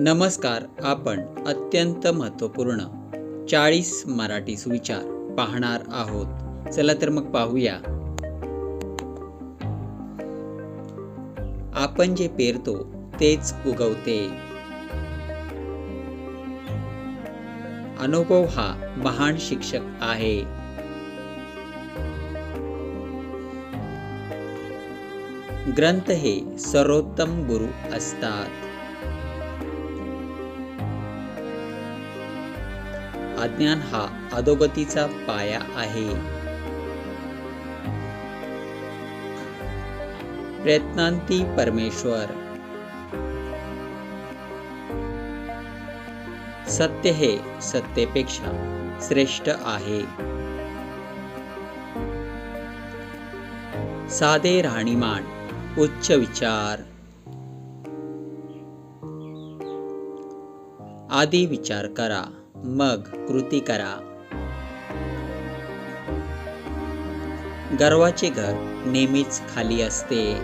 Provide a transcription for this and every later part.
नमस्कार आपण अत्यंत महत्त्वपूर्ण चाळीस मराठी सुविचार पाहणार आहोत. चला तर मग पाहूया. आपण जे पेरतो तेच उगवते. अनुभव हा महान शिक्षक आहे. ग्रंथ हे सर्वोत्तम गुरु असतात. अज्ञान हा अधोगतीचा पाया आहे. प्रयत्नांती परमेश्वर. सत्य हे सत्तेपेक्षा श्रेष्ठ आहे. साधे राहणीमान उच्च विचार. आधी विचार करा. मग कृती करा. गर्वाचे घर नेहमीच खाली असते.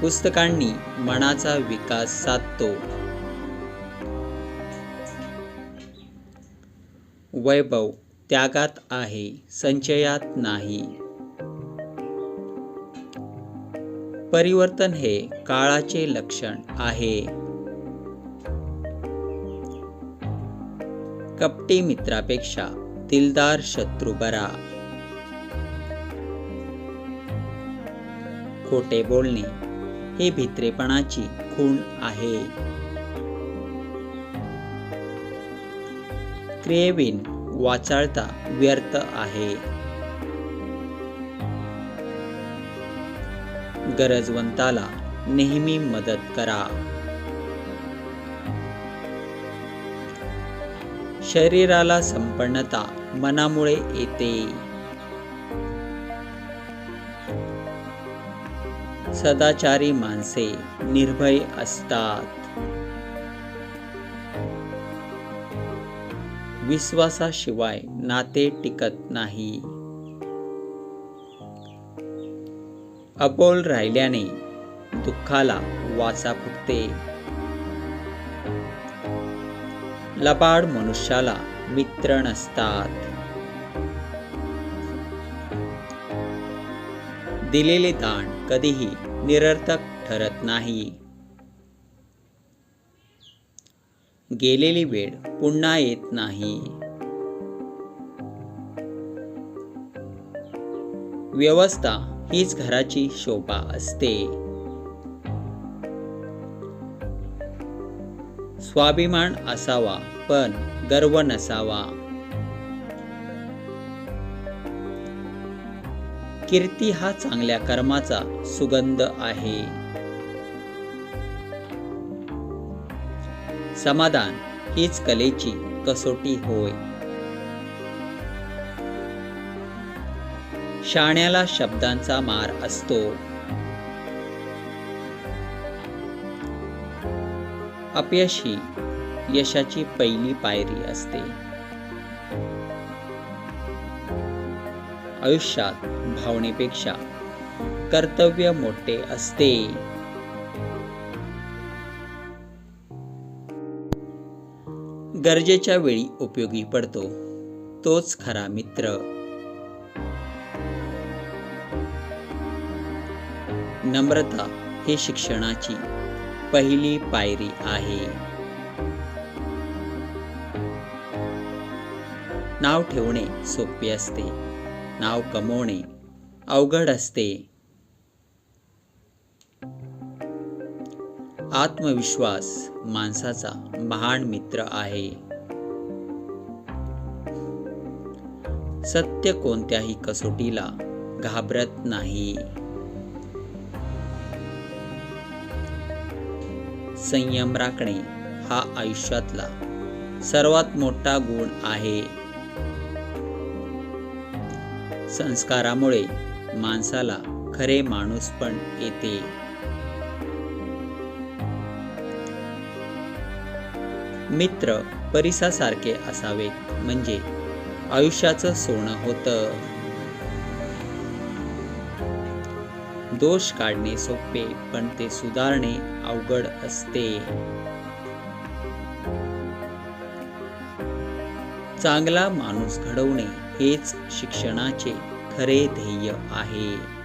पुस्तकांनी मनाचा विकास साधतो. वैभव त्यागात आहे संचयात नाही. परिवर्तन हे काळाचे लक्षण आहे. कपटी मित्रापेक्षा दिलदार शत्रू बरा. खोटे बोलणे हे भित्रेपणाची खूण आहे. क्रेविन वाचाळता व्यर्थ आहे. गरजवंताला नेहमी मदत करा. शरीराला संपन्नता मनामुळे येते. सदाचारी माणसे निर्भय असतात. विश्वासाशिवाय नाते टिकत नाही. अबोल राहिल्याने दुःखाला वाचा फुटते. लबाड मनुष्याला मित्र नसतात दिलेले दान कधीही निरर्थक ठरत नाही. गेलेली वेळ पुन्हा येत नाही. व्यवस्था हीच घराची शोभा असते. स्वाभिमान असावा पण गर्व नसावा. कीर्ती हा चांगल्या कर्माचा सुगंध आहे. समाधान हीच कलेची कसोटी होय. शाण्याला शब्दांचा मार असतो. अपयश ही यशाची पहिली पायरी असते. आयुष्यात भावनेपेक्षा कर्तव्य मोठे असते. गरजेच्या वेळी उपयोगी पडतो. तोच खरा मित्र. नम्रता ही शिक्षणाची पहिली पायरी आहे. नाव ठेवणे सोपे असते. नाव कमवणे अवघड असते. आत्मविश्वास माणसाचा महान मित्र आहे. सत्य कोणत्याही कसोटीला घाबरत नाही. संयम राखणे हा आयुष्यातला सर्वात मोठा गुण आहे. संस्कारामुळे माणसाला खरे माणूस पण येते. मित्र परिसासारखे असावेत. म्हणजे आयुष्याचं सोनं होतं. दोष काढणे सोपे पण ते सुधारणे अवघड असते. चांगला माणूस घडवणे हेच शिक्षणाचे खरे ध्येय आहे.